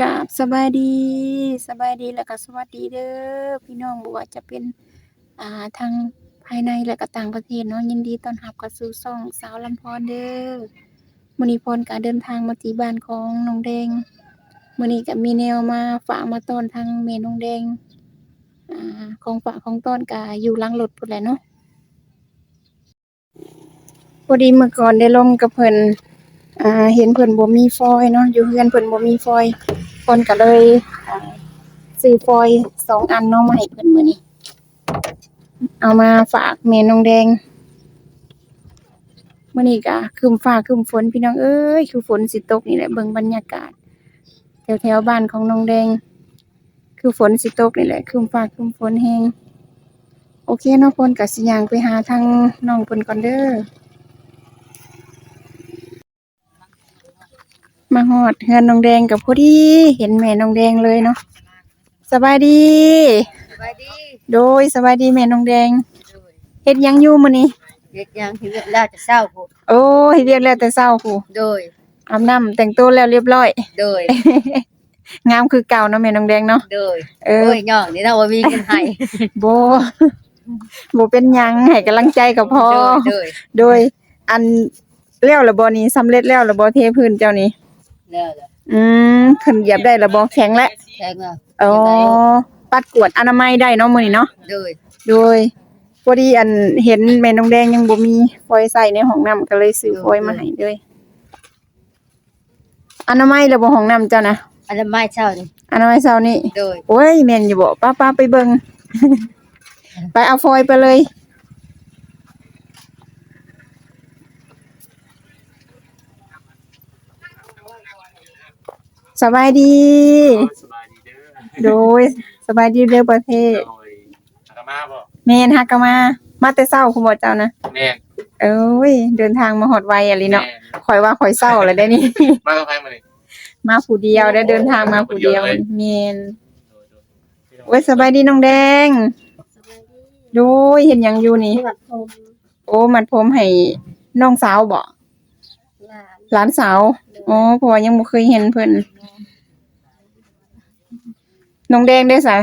กราบสบายดีสบายดีแล้วก็สวัสดีเด้อพี่น้องบ่ว่าจะเป็นอ่าทางภายในและก็ต่างประเทศเนาะยินดีต้อนรับเข้าสู่ช่องสาวลำพรเด้อมื้อนี้พรก็เดินทางมาที่บ้านของน้องแดงมื้อนี้ก็มีแนวมาฝากมาต้อนทางแม่น้องแดงอ่าของฝากของต้อนก็อยู่หลังรถพุ่นแหละเนาะพอดีเมื่อก่อนได้ลมกับเพิ่นอ่าเห็นเพิ่นบ่มีฟอยเนาะอยู่เฮือนเพิ่นบ่มีฟอย ล์เพิ่นก็เลยซื้อฟอยสองอันนาะมาให้เพิ่นมือนี้ เอามาฝากแม่น้องแดงมื้อนี้ก็ครึ้มฟ้าครึ้มฝนพี่น้องเอ้ยคือฝนสิตกนี่แหละเบิ่งบรรยากาศแถวๆบ้านของน้องแดง คือฝนสิตกนี่แหละครึ้มฟ้าครึ้มฝนแฮงโอเคนาะเพิ่นก็สิย่างไปหาทางน้องเพิ่นก่อนเด้อ มาฮอดเฮือนน้องแดงกับพอดีเห็นแม่น้องแดงเลยเนาะสบายดี สบายดี โดยสบายดีแม่น้องแดงเฮ็ดหยังอยู่มื้อนี้เด็กยังที่เวลาจะเศร้าผู้โอ้ยเรียกแล้วแต่เช้าพู้โดย อาบน้ำแต่งตัวแล้วเรียบร้อย โดย งามคือเก่าเนาะแม่น้องแดงเนาะโดย เออ โอ้ยย่องนี่เราว่ามีกันให้บ่บ่เป็นหยังให้กำลังใจก็พอโดยโดย อันแล้วละบ่นี้สำเร็จแล้วละบ่เทพื้นเจ้านี่ โดยแล้วล่ะอืมขึ้นเหยียบได้ละบ่แข็งแล้วแข่งแล้วอ๋อปัดกวดอนามัยได้เนาะมื้อนี้เนาะโดยโดยพอดีอันเห็นแม่น้องแดงยังบ่มีฟอยล์ใส่ในห้องน้ำก็เลยซื้อฟอยล์มาให้เลยอนามัยแล้วบ่ห้องน้ำเจ้านะอันนั้นไม่เช่านี่อนามัยเช้านี้โดยโอ้ยแม่นอยู่บ่ป้าป้าไปเบิ่ง ไปเอาฟอยล์ไปเลย สบายดี สบายดีเด้อโดยสบายดีเด้อประเทศโดยอากามาบ่แม่นฮักก็มา มาแต่เช้าคุณบ่เจ้านะ แม่นเอ้ย เดินทางมาฮอดไวอะลิเนาะแม่นข่อยว่าข่อยเศร้าแล้วได้นี่ มากับใครมานี่มาผู้เดียวได้เดินทางมาผู้เดียวมาผู้เดียวเลยเมนโดยโดยโอ้ยสบายดีน้องแดงโดยเห็นหยังอยู่นี่วัดพรมโอ้มันผมให้น้องสาวบ่ลาน หลานสาวอ๋อเพราะว่ายังบ่เคยเห็นเพิ่นน้องแดงได้ซะ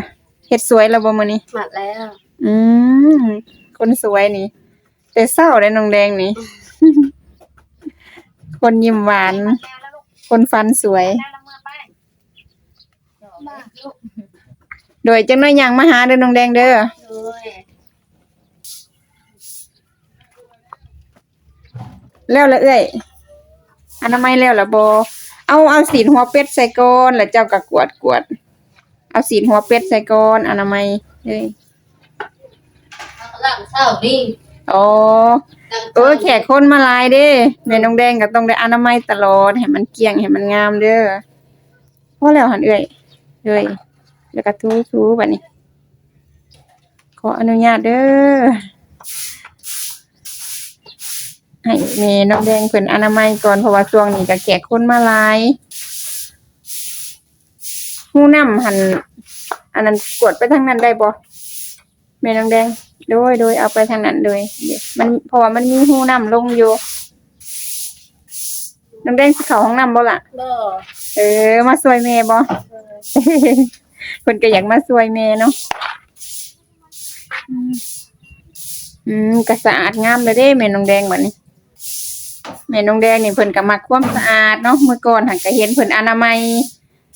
เฮ็ดสวยแล้วบ่มื้อนี้ หมัดแล้วอืมคนสวยนี่ แต่เศร้าเลยน้องแดงนี่ คนยิ้มหวาน คนฟันสวยโดยจังน้อยหยังมาหาเด้อน้องแดงเด้อโดยแล้วละเอ้ย อนามัยแล้วละบ่เอาเอาสีนหัวเป็ดใส่ก่อนแล้วเจ้าก็กวดกวด เอาสีนหัวเป็ดใส่ก่อนอนามัยเด้ยหลังเศร้านี่อ๋อเออแขกคนมาหลายเด้แม่น้องแดงก็ต้องได้อนามัยตลอดให้มันเกลี้ยงให้มันงามเด้อพอแล้วหั่นเอ้ยเอ้ยแล้วก็ทูๆบัดนี้ ขออนุญาตเด้อ ให้แม่น้องแดงเพิ่นอนามัยก่อนเพราะว่าช่วงนี้ก็แขกคนมาหลายหูน้ำหั่นอันนั้นกดไปทางนั้นได้บ่แม่น้องแดงโดยโดยเอาไปทางนั้นเลยเดี๋ยวมันเพราะว่ามันมีหูน้ำลงอยู่น้องแดงสิเข้าห้องน้ำบ่ล่ะบ่เออ มาช่วยแม่บ่เพิ่นก็อยากมาช่วยแม่เนาะอืมอืมก็สะอาดงามเลยเด้แม่น้องแดงบัดนี้ แม่น้องแดงนี่เพิ่นก็มักความสะอาดเนาะเมื่อก่อนหันก็เห็นเพิ่นอนามัย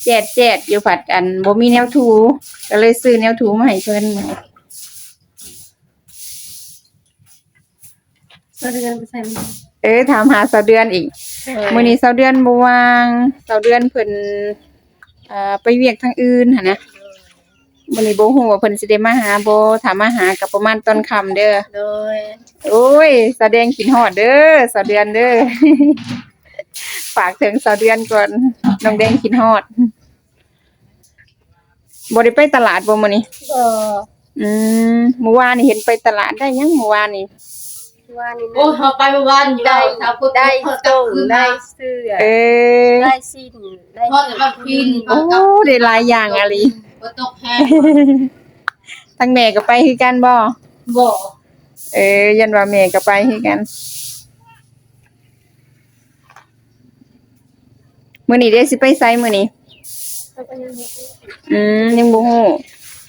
แจดแจดอยู่ผัดอันบ่มีแนวถูก็เลยซื้อแนวถูมาให้เพิ่นเราเดินไปใส่มันเออถามหาสาวเดือนอีกมื้อนี้สาวเดือนบ่ว่างสาวเดือนเพิ่นอ่าไปเวียกทางอื่นหั่นนะ มื้อนี้บ่ฮู้ว่าเพิ่นสิได้มาหาบ่ถ้ามาหาก็ประมาณตอนค่ำเด้อโดยโอ้ยแสดงกินฮอดเด้อสาวเดือนเด้อ ฝากถึงสาวเดือนก่อนน้องแดงกินฮอดบ่ได้ไปตลาดบ่มื้อนี้บ่อืมเมื่อวานนี่เห็นไปตลาดได้ยังเมื่อวานนี่ ว่านี่โอ้เฮาไปเมื่อวานอยู่ได้ถ้าพูดได้ส่งได้เสื้อเออได้สิ้นได้พอแต่ว่าพินโอ้ได้หลายอย่างอะลิบ่ตกแฮงทั้งแม่ก็ไปคือกันบ่บ่เออ ยันว่าแม่ก็ไปคือกันมื้อนี้เด้สิไปไสมื้อนี้อืมยังบ่ฮู้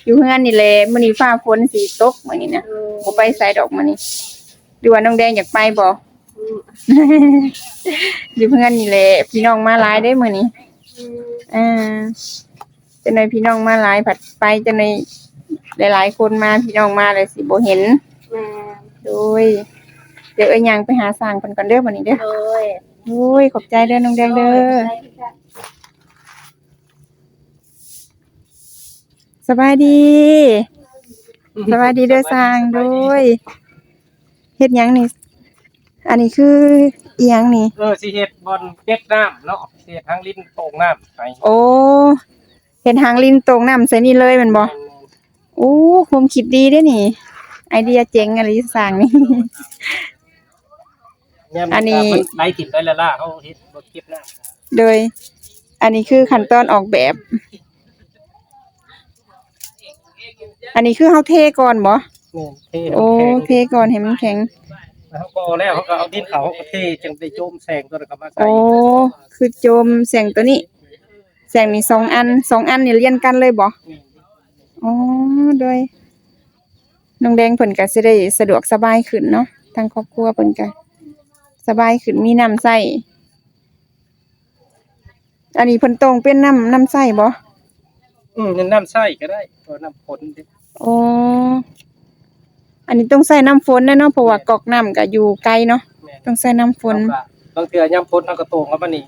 อยู่เฮือนนี่แหละมื้อนี้ฟ้าฝนสิตกมื้อนี้นะบ่ไปไสดอกมื้อนี้ หรือว่าน้องแดงอยากไปบ่ อยู่เฮือนนี่แหละพี่น้องมาหลายเด้มื้อนี้อ่าจังได๋พี่น้องมาหลายผัดไปจังได๋หลาย ๆ คนมาพี่น้องมาเลยสิบ่เห็น แม่โดยเดี๋ยวเอ้ยยังไปหาสร้างเพิ่นก่อนเด้อมื้อนี้เด้อโดยโอ้ยขอบใจเด้อน้องแดงเด้อสบายดีสบายดีเด้อสร้างโดย เฮ็ดหยังนี่ อันนี้คืออีหยังนี่ เออสิเฮ็ดบอลเก็บน้ำเนาะสิเฮ็ดทางลิ้นโป่งน้ำไปโอ้เห็นหางลินตรงน้ำใส่นี่เลยแมันบ่โอ้ผมคิดดีเด้อนี่ ไอเดียเจ๋งอะไรสร้างนี่เนี่ยอันนี้ มัไหลถิ่นได้และล่ะเขาเฮ็ดบ่เก็บน้ำโดย อันนี้คือขั้นตอนออกแบบ อันนี้คือเฮาเทก่อนบ่นี่ เทโอ้น้ำเทแข็งก่อนให้มันแข็งแล้วเขาก็เอาแล้วเขาก็เอาดินเขาเขาก็เทจังได้โจมแสงตัวนั้นก็มาใส่โอ้คือโจมแสงตัวนี้แสงมีสองอันสองอันนี่เรียนกันเลยบ่อ๋อโดยน้องแดงเพิ่นก็สิได้สะดวกสบายขึ้นเนาะทางครอบครัวเพิ่นก็สบายขึ้นมีน้ำใช้อันนี้เพิ่นตรงเป็นน้ำน้ำใช้บ่อืมน้ำใส่ก็ได้ตัวน้ำฝนดิอ๋ ออันนี้ต้องใส่น้ำฝนแน่เนาะเพราะว่ากอกน้ำก็อยู่ไกลเนาะแม่นต้องใส่น้ำฝนเอาก็บางเทื่อยามฝนเอากระโตงเอามานี่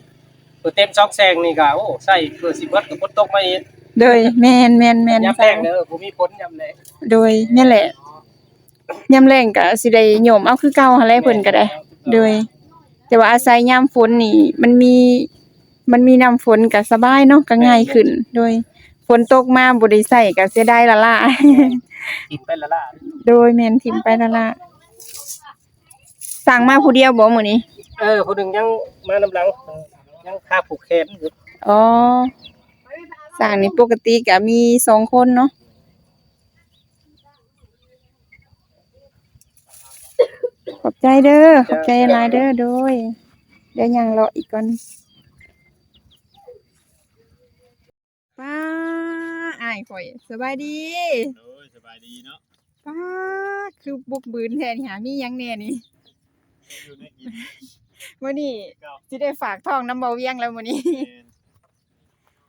เปิดเต็มซอกแซงนี่ก็โอ้ใส่เพื่อสิเบิดก็ฝนตกมาอีกโดยแม่นแม่นแม่นยามแรงเด้อบ่มีฝนยามแรงโดยนี่แหละยามแรงก็สิได้โยมเอาคือเก่าหั่นแหละเพิ่นก็ได้ โดย แต่ว่าอาศัยยามฝนนี่ มันมีมันมีน้ำฝนก็สบายเนาะก็ง่ายขึ้น โดยฝนตกมาบ่ได้ใช้ก็เสียดายละล่ะ ถิ่นไปและล่ะโดยแม่นทิ่มไปละล่ะสั่งมาผู้เดียวบ่มื้อนี้เออผู้หนึงยังมานำหลังเออยังคาผูกแขนอยู่อ๋อสั่งนี่ปกติก็มีสองคนเนาะขอบใจเด้อขอบใจหลายเด้อโดยเดี๋ยวยังรออีกก่อนป้าอ้ายข่อยสบายดีโอ้ยสบายดีเนาะป้าคือบุกบืนแทนหามีหยังแน่นี่อยู่ในกินมื้อนี้สิได้ฝากท้องน้ำเบาเวียงแล้วมื้อนี้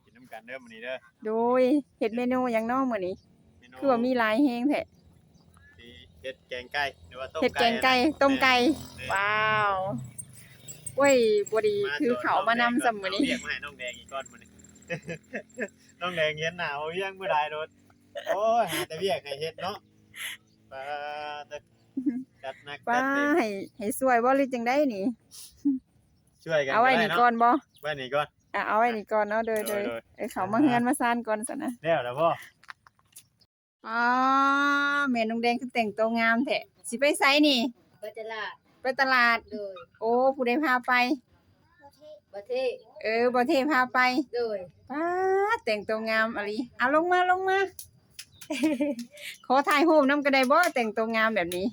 กินน้ำกันเด้อมื้อนี้เด้อ โดยเฮ็ดเมนูหยังน้อมื้อนี้เมนูคือว่ามีหลายแฮงแท้ที่เฮ็ดแกงไก่หรือว่าต้มเฮ็ดแกงไก่ต้มไก่ว้าวเว้ยบ่ดีคือเขามานำซำมื้อนี้เรียกมาให้น้องแดงอีกก้อนมื้อนี้ น้องแดงเฮ็ดหนาวเวียงบ่ได้โดดโอ้ยหาแต่เวียกให้เฮ็ดเนาะปลาแต่จัดหนักป้าจัดเต็มให้ให้สวยบ่หรือจังได๋นี่ ช่วยกันเอาไว้นี่ด้ก่อนบ่ไว้นี่ก่อน อะเอาไว้นี่ก่อนเนาะโดยโดยโดย เอ้ยเขามาเฮือนมาซ่านก่อนซะนะแล้วแล้วพ่ออ๋อแม่นงแดงคือแต่งตัวงามแท้สิไปไสนี่ ไปตลาดไปตลาดโดยโอ้ผู้ใดพาไป ประเทศเออบ่เทพาไปโดยป้าดแต่งตัวงามอะลิเอาลงมาลงมา ขอถ่ายรูปนำก็ได้บ่แต่งตัวงามแบบนี้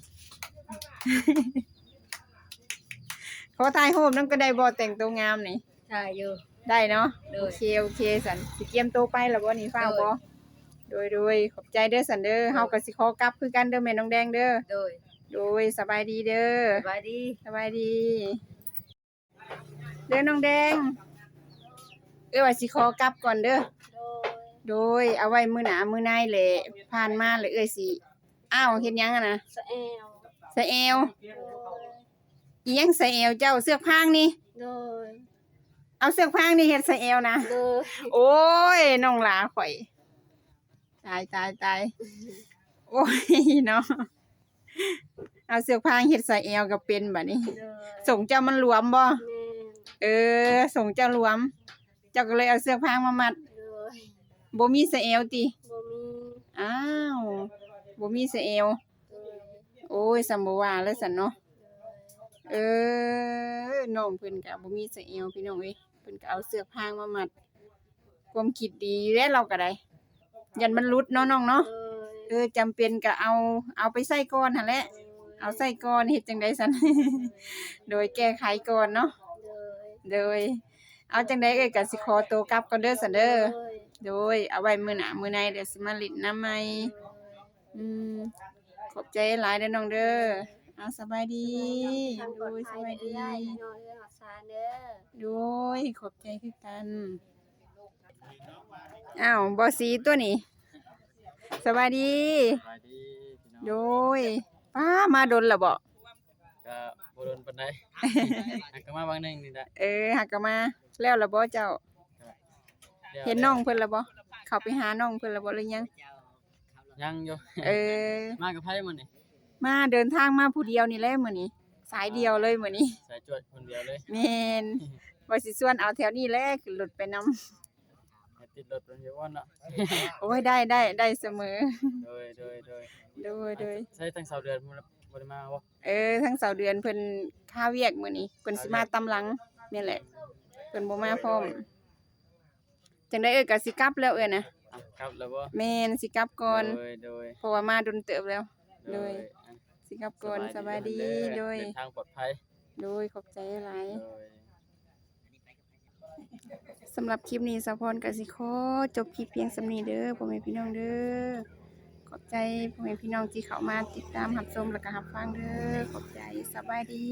ขอถ่ายรูปนำก็ได้บ่แต่งตัวงามนี่ใช่อยู่ ได้เนาะโดโอยเคโอเคสันสิเตรียมตัวไปแล้วบ่นี่ฟ้าวบ่โดยโดยขอบใจเด้อสันเด้อเฮาก็สิขอกลับคือกันเด้อแม่น้องแดงเด้อโดยโดยสบายดีเด้อสบายดี สบายดี เด้อน้องแดงเอ้ยว่าสิขอกลับก่อนเด้อ โดยโดยเอาไว้มื้อหน้ามื้อในแหละผ่านมาเลยเอ้ยสิอ้าวเฮ็ดหยังอะนะสะแอวใส่เอวโดยอีหยังใส่เอวเจ้าเสื้อพรางนี่ โดยเอาเสื้อพรางนี่เฮ็ดใส่เอวนะ โดยโอ้ยน้องหลาข่อย ตายตายตายโอ้ยเนาะเอาเสื้อพรางเฮ็ดใส่เอวก็เป็นบัดนี้ โดยส่งเจ้ามันหลวมบ่แม่ เออ ส่งเจ้าหลวม เจ้าก็เลยเอาเสื้อพรางมามัดโดยบ่มีใส่เอวติบ่มีอ้าวบ่มีใส่เอว โดยโอ้ยสำบ่ว่าแล้วสันเนาะ เออ น้องเพิ่นก็บ่มีใส่เอวพี่น้องเอ้ยเพิ่นก็เอาเสื้อพรางมามัด ความคิดดีแล้วเราก็ได้ ยันมันหลุดเนาะน้องเนาะ โดยเออจำเป็นก็เอาเอาไปใส่ก่อนหั่นแหละ เอาใส่ก่อนเฮ็ดจังได๋ซั่น โดยแก้ไขก่อนเนาะ โดยโดย เอาจังได๋เอ้ยก็สิขอตัวกลับก่อนเด้อซั่นเด้อโดยโดย เอาไว้มื้อหน้ามื้อในเดี๋ยวสิมาลิ้นน้ำใหม่อืมขอบใจหลายเด้อน้องเด้อเอาสบายดี โดยสบายดีได้นอนเรื่องอักษรเด้อ โดยขอบใจคือกัน อ้าวบ่สีตัวนี้สบายดีสวัสดีพี่น้องโดยป้ามาดนและบ่ก็ บ่โดนปานใดหักก็มาบางหนึงนี่แหละเออหักก็มา แล้วและบ่เจ้าดี๋ยวเห็นน้องเพิ่นและบ่เข้าไปหาน้องเพิ่นและบ่หรือยัง ยังอยู่เออ มากับไผมื้อนี่มาเดินทางมาผู้เดียวนี่แหละมื้อนี้ สายเดียวเลยมื้อนี้สายจวดคนเดียวเลยแม่นว่าสิส่วนเอาแถวนี้แหละขึ้นรถไปนำให้ติดรถมันอยู่ว่อนเนาะโอ้ยได้ได้ได้เสมอโดยโดยโดยโดยโดย ใช้ทั้งเสาร์เดือนบ่ บ่ได้มาบ่เออทั้งเสาร์เดือนเพิ่นค่าเวียกมื้อนี้เพิ่นสิมาตำหลังนี่แหละเพิ่นบ่มาพร้อมจังได๋เอ้ยก็สิกลับแล้วเอ้ยนะอะครับแล้วบ่แม่นสิกลับก่อนโดยโดยเพราะว่ามาดนเติบแล้ว โดย อะสิกลับก่อนสบายดีเอโดย เดินทางปลอดภัยโดยขอบใจหลาย โดย สำหรับคลิปนี้สะพรก็สิขอจบคลิปเพียงสำนี้เด้อพ่อแม่พี่น้องเด้อ ขอบใจพ่อแม่พี่น้องที่เข้ามาติดตามหับชมและก็หับฟังเด้อขอบใจสบายดี